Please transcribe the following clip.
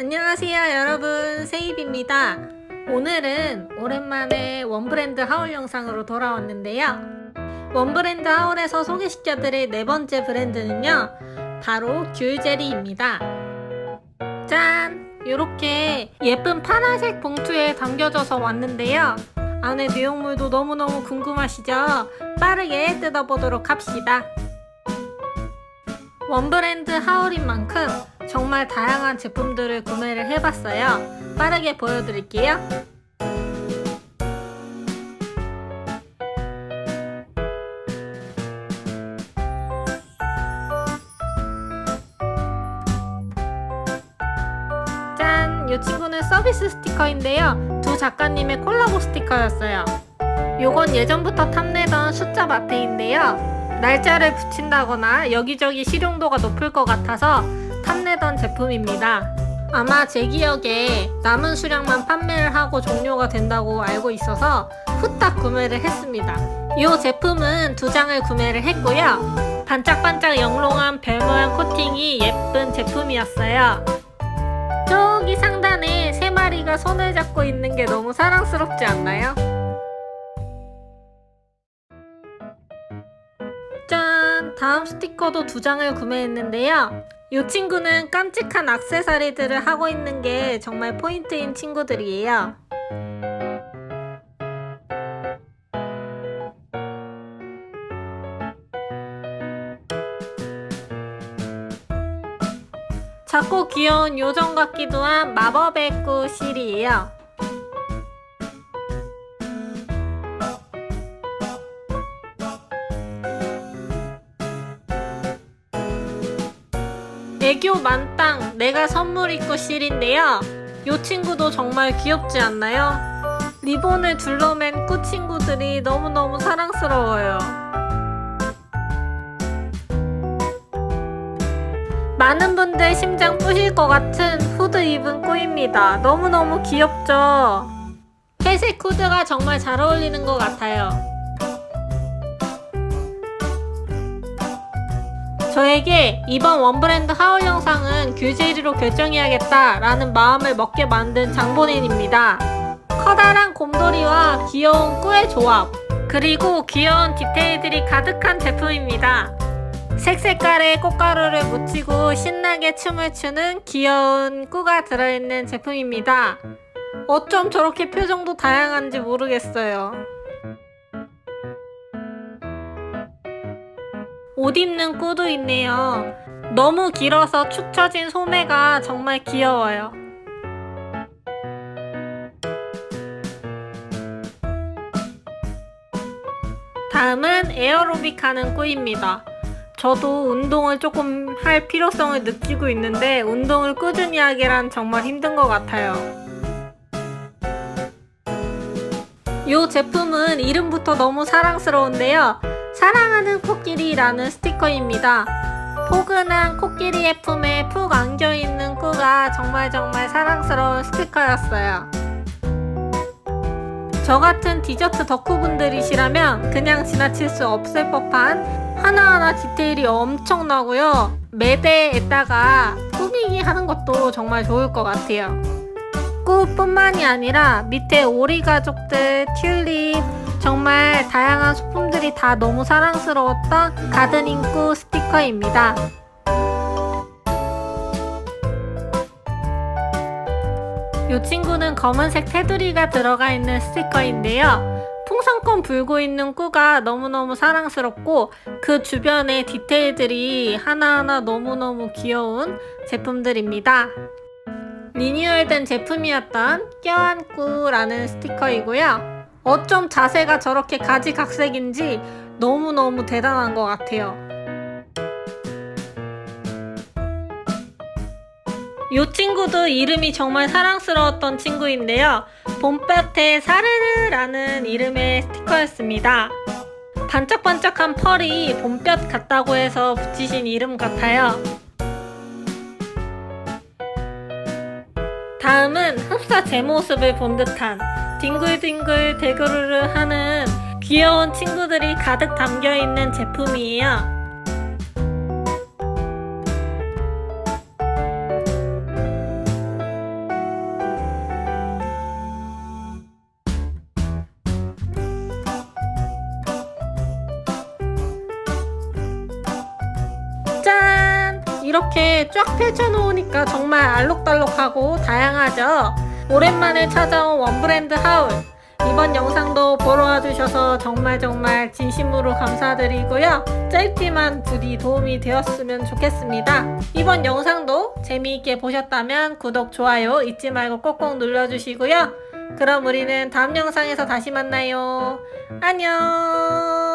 안녕하세요 여러분. 세입입니다. 오늘은 오랜만에 원브랜드 하울 영상으로 돌아왔는데요. 원브랜드 하울에서 소개시켜드릴 네 번째 브랜드는요 바로 귤제리입니다. 짠! 이렇게 예쁜 파란색 봉투에 담겨져서 왔는데요. 안에 내용물도 너무너무 궁금하시죠? 빠르게 뜯어보도록 합시다. 원브랜드 하울인 만큼 정말 다양한 제품들을 구매를 해봤어요. 빠르게 보여드릴게요. 짠! 이 친구는 서비스 스티커인데요. 두 작가님의 콜라보 스티커였어요. 요건 예전부터 탐내던 숫자 마테인데요. 날짜를 붙인다거나 여기저기 실용도가 높을 것 같아서 탐내던 제품입니다. 아마 제 기억에 남은 수량만 판매를 하고 종료가 된다고 알고 있어서 후딱 구매를 했습니다. 이 제품은 두 장을 구매를 했고요. 반짝반짝 영롱한 별 모양 코팅이 예쁜 제품이었어요. 저기 상단에 세 마리가 손을 잡고 있는 게 너무 사랑스럽지 않나요? 짠! 다음 스티커도 두 장을 구매했는데요. 이 친구는 깜찍한 악세사리들을 하고 있는 게 정말 포인트인 친구들이에요. 작고 귀여운 요정 같기도 한 마법의 꽃 실이에요. 애교 만땅 내가 선물 입고 실인데요. 이 친구도 정말 귀엽지 않나요? 리본을 둘러맨 꽃 친구들이 너무너무 사랑스러워요. 많은 분들 심장 부실 것 같은 후드 입은 꼬입니다. 너무너무 귀엽죠? 회색 후드가 정말 잘 어울리는 것 같아요. 저에게 이번 원브랜드 하울 영상은 귤제리로 결정해야겠다라는 마음을 먹게 만든 장본인입니다. 커다란 곰돌이와 귀여운 꿀의 조합, 그리고 귀여운 디테일들이 가득한 제품입니다. 색색깔의 꽃가루를 묻히고 신나게 춤을 추는 귀여운 꾸가 들어있는 제품입니다. 어쩜 저렇게 표정도 다양한지 모르겠어요. 옷 입는 꾸도 있네요. 너무 길어서 축 처진 소매가 정말 귀여워요. 다음은 에어로빅 하는 꾸입니다. 저도 운동을 조금 할 필요성을 느끼고 있는데 운동을 꾸준히 하기란 정말 힘든 것 같아요. 이 제품은 이름부터 너무 사랑스러운데요. 사랑하는 코끼리라는 스티커입니다. 포근한 코끼리의 품에 푹 안겨있는 꾸가 정말 정말 사랑스러운 스티커였어요. 저 같은 디저트 덕후분들이시라면 그냥 지나칠 수 없을 법한 하나하나 디테일이 엄청나고요. 매대에다가 꾸미기 하는 것도 정말 좋을 것 같아요. 꾸뿐만이 아니라 밑에 오리 가족들, 튤립, 정말 다양한 소품들이 다 너무 사랑스러웠던 가드닝 꾸 스티커입니다. 이 친구는 검은색 테두리가 들어가 있는 스티커인데요. 풍선껌 불고 있는 꾸가 너무너무 사랑스럽고 그 주변의 디테일들이 하나하나 너무너무 귀여운 제품들입니다. 리뉴얼된 제품이었던 껴안 꾸라는 스티커이고요. 어쩜 자세가 저렇게 가지각색인지 너무너무 대단한 것 같아요. 이 친구도 이름이 정말 사랑스러웠던 친구인데요. 봄볕에 사르르라는 이름의 스티커였습니다. 반짝반짝한 펄이 봄볕 같다고 해서 붙이신 이름 같아요. 다음은 흡사 제 모습을 본 듯한 딩글딩글 대구르르 하는 귀여운 친구들이 가득 담겨있는 제품이에요. 짠! 이렇게 쫙 펼쳐놓으니까 정말 알록달록하고 다양하죠? 오랜만에 찾아온 원브랜드 하울. 이번 영상도 보러 와주셔서 정말 정말 진심으로 감사드리고요. 짧지만 부디 도움이 되었으면 좋겠습니다. 이번 영상도 재미있게 보셨다면 구독, 좋아요 잊지 말고 꼭꼭 눌러주시고요. 그럼 우리는 다음 영상에서 다시 만나요. 안녕!